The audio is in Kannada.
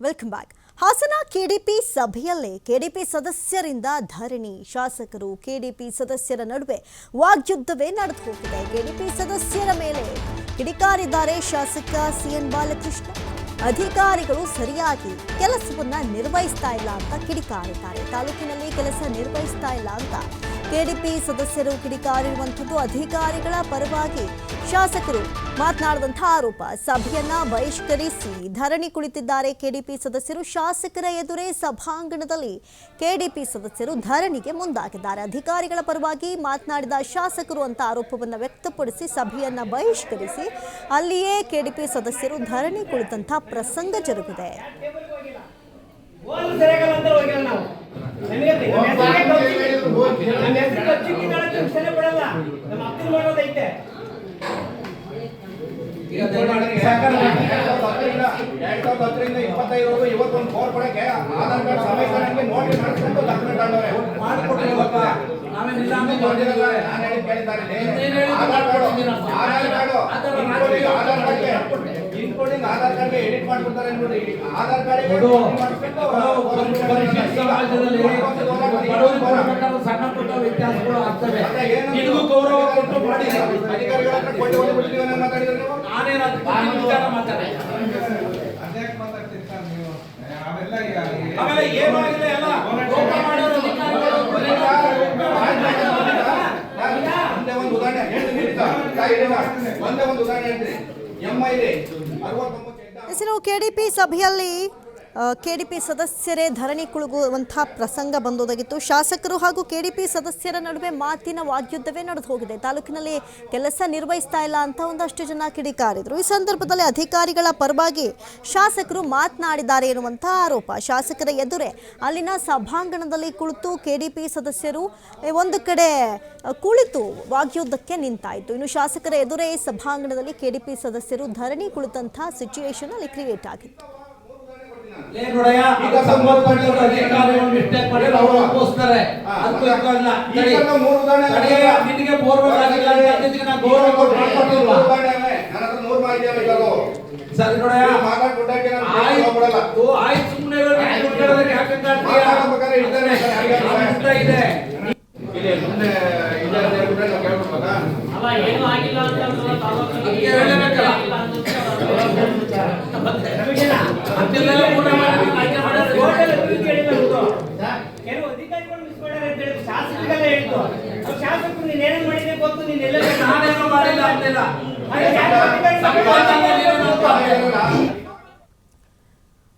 ವೆಲ್ಕಮ್ ಬ್ಯಾಕ್ ಹಾಸನ ಕೆಡಿಪಿ ಸಭೆಯಲ್ಲೇ ಕೆಡಿಪಿ ಸದಸ್ಯರಿಂದ ಧರಣಿ. ಶಾಸಕರು ಕೆಡಿಪಿ ಸದಸ್ಯರ ನಡುವೆ ವಾಗ್ಯುದ್ಧವೇ ನಡೆದು ಹೋಗಿದೆ ಕೆಡಿಪಿ ಸದಸ್ಯರ ಮೇಲೆ ಕಿಡಿಕಾರಿದ್ದಾರೆ ಶಾಸಕ ಸಿಎನ್ ಬಾಲಕೃಷ್ಣ. ಅಧಿಕಾರಿಗಳು ಸರಿಯಾಗಿ ಕೆಲಸವನ್ನ ನಿರ್ವಹಿಸ್ತಾ ಇಲ್ಲ ಅಂತ ಕಿಡಿಕಾರಿದ್ದಾರೆ. ತಾಲೂಕಿನಲ್ಲಿ ಕೆಲಸ ನಿರ್ವಹಿಸ್ತಾ ಇಲ್ಲ ಅಂತ ಕೆಡಿಪಿ ಸದಸ್ಯರು ಕಿಡಿಕಾರಿರುವಂಥದ್ದು ಅಧಿಕಾರಿಗಳ ಪರವಾಗಿ ಶಾಸಕರು ಮಾತನಾಡುವಂತಹ ಆರೋಪ. ಸಭೆಯನ್ನ ಬಹಿಷ್ಕರಿಸಿ ಧರಣಿ ಕುಳಿತಿದ್ದಾರೆ ಕೆಡಿಪಿ ಸದಸ್ಯರು. ಶಾಸಕರ ಎದುರೇ ಸಭಾಂಗಣದಲ್ಲಿ ಕೆಡಿಪಿ ಸದಸ್ಯರು ಧರಣಿಗೆ ಮುಂದಾಗಿದ್ದಾರೆ. ಅಧಿಕಾರಿಗಳ ಪರವಾಗಿ ಮಾತನಾಡಿದ ಶಾಸಕರು ಅಂತ ಆರೋಪವನ್ನು ವ್ಯಕ್ತಪಡಿಸಿ ಸಭೆಯನ್ನ ಬಹಿಷ್ಕರಿಸಿ ಅಲ್ಲಿಯೇ ಕೆಡಿಪಿ ಸದಸ್ಯರು ಧರಣಿ ಕುಳಿತಂತಹ ಪ್ರಸಂಗ ಜರುಗಿದೆ. ಹತ್ತರಿಂದ ಇಪ್ಪತ್ತೈದು ಇವತ್ತೊಂದು ಫೋನ್ ಕೊಡಕ್ಕೆ ಆಧಾರ್ ಕಾರ್ಡ್ ಸಮಯಕ್ಕೆ ನೋಟಿಸ್ ಮಾಡಿಸ್ಕೊಂಡು ತಗೊಂಡವ್ರೆ. ಮಾಡಿಕೊಟ್ಟಿಲ್ಲಪ್ಪ. ನಾವೇನ್ ಇಲ್ಲ ಅಂತ ನಾನ್ ಹೇಳಿದ್ ಕೇಳಿದ್ದಾರೆ Aadhaar card. Aadhaar card, Aadhaar encoding card. Aadhaar ಕಾರ್ಡ್ಗೆ, ಇನ್ಕೋಡಿಂಗ್ ಆಧಾರ್ ಕಾರ್ಡ್ ಎಡಿಟ್ ಮಾಡ್ಬಿಡ್ತಾರೆ ಅನ್ಬಿಟ್ಟು ಆಧಾರ್ ಕಾರ್ಡ್ ಸಣ್ಣ ಪುಟ್ಟ ವ್ಯತ್ಯಾಸಗಳು ಆಗ್ತವೆ? ನಿನಗೂ ಗೌರವ ಕೊಟ್ಟು ಮಾಡಿ. ಅಧಿಕಾರಿಗಳ ಹತ್ರ ಕೊಟ್ಟು ಹೋಗ್ಬಿಟ್ಟಿದ್ದೀವಿ ಮಾತಾಡಿದ್ರೆ ನೀವು? ನಾನೇನು ಅದಕ್ಕೆ ವಿಚಾರ ಮಾತಾಡೆ ಆಮೇಲೆ ಏನೂ ಆಗಿಲ್ಲ ಎಲ್ಲ. ಮಾಡೋರು ಅಧಿಕಾರಿಗಳು ಒಂದೇ ಒಂದು ಉದಾಹರಣೆ ಹೇಳ್ತೀನಿ. ಒಂದೇ ಒಂದು ಉದಾಹರಣೆ ಹೇಳ್ತೀನಿ. ಎಂ ಐ ಅರವತ್ತೊಂಬತ್ತು ಹೆಕ್ಟಾರ್ ಹೆಸರು ಕೆಡಿಪಿ ಸಭೆಯಲ್ಲಿ ಕೆಡಿಪಿ ಸದಸ್ಯರೇ ಧರಣಿ ಕುಳುಗುವಂತಹ ಪ್ರಸಂಗ ಬಂದೋದಾಗಿತ್ತು. ಶಾಸಕರು ಹಾಗೂ ಕೆಡಿಪಿ ಸದಸ್ಯರ ನಡುವೆ ಮಾತಿನ ವಾಗ್ಯುದ್ಧವೇ ನಡೆದು ಹೋಗಿದೆ. ತಾಲೂಕಿನಲ್ಲಿ ಕೆಲಸ ನಿರ್ವಹಿಸ್ತಾ ಇಲ್ಲ ಅಂತ ಒಂದಷ್ಟು ಜನ ಕಿಡಿಕಾರಿದ್ರು. ಈ ಸಂದರ್ಭದಲ್ಲಿ ಅಧಿಕಾರಿಗಳ ಪರವಾಗಿ ಶಾಸಕರು ಮಾತನಾಡಿದ್ದಾರೆ ಎನ್ನುವಂತಹ ಆರೋಪ. ಶಾಸಕರ ಎದುರೇ ಅಲ್ಲಿನ ಸಭಾಂಗಣದಲ್ಲಿ ಕುಳಿತು ಕೆಡಿಪಿ ಸದಸ್ಯರು ಒಂದು ಕಡೆ ಕುಳಿತು ವಾಗ್ಯುದ್ಧಕ್ಕೆ ನಿಂತಾಯಿತು. ಇನ್ನು ಶಾಸಕರ ಎದುರೇ ಸಭಾಂಗಣದಲ್ಲಿ ಕೆಡಿಪಿ ಸದಸ್ಯರು ಧರಣಿ ಕುಳಿತಂತಹ ಸಿಚುವೇಶನ್ ಅಲ್ಲಿ ಕ್ರಿಯೇಟ್ ಆಗಿತ್ತು. ಈಗ ಮಿಸ್ಟೇಕ್ ಮಾಡಿದ್ರೆ ಅವರು ಅನುಭವಿಸ್ತಾರೆ. ಮೂರು ನಿನಗೆ ಬೋರ್ವೆಲ್ ಆಗಿಲ್ಲ ಅಂತ ನಾನು ಗೌರವ ಕೊಟ್ಟು ಮಾಡ್ಕೊಟ್ಟಿಲ್ವಾ? ನೂರು ಮಾಹಿತಿ ಇವಾಗ. ಸರಿ ನೋಡಯ್ಯ. ಆಯ್ತು. ಆಯ್ತು ಸುಮ್ಮನೆ ಸರ್, ಹಾಗೆ ಅಲ್ಲ. ಆಗಿಲ್ಲ ಇದೆ ಅಂತ ಮಾಡಿದ್ರೆ. ಕೆಲವು ಅಧಿಕಾರಿಗಳು ಮಿಸ್ ಮಾಡ್ಯಾರ ಅಂತ ಹೇಳಿ ಶಾಸಕರಿಗೆಲ್ಲ ಹೇಳ್ತು ಶಾಸಕರು ನೀನ್ ಏನೇನ್ ಮಾಡಿದೆ ಗೊತ್ತು? ನೀನ್ ಎಲ್ಲ ನಾನೇನು ಮಾಡಿಲ್ಲ ಅಂತಿಲ್ಲ.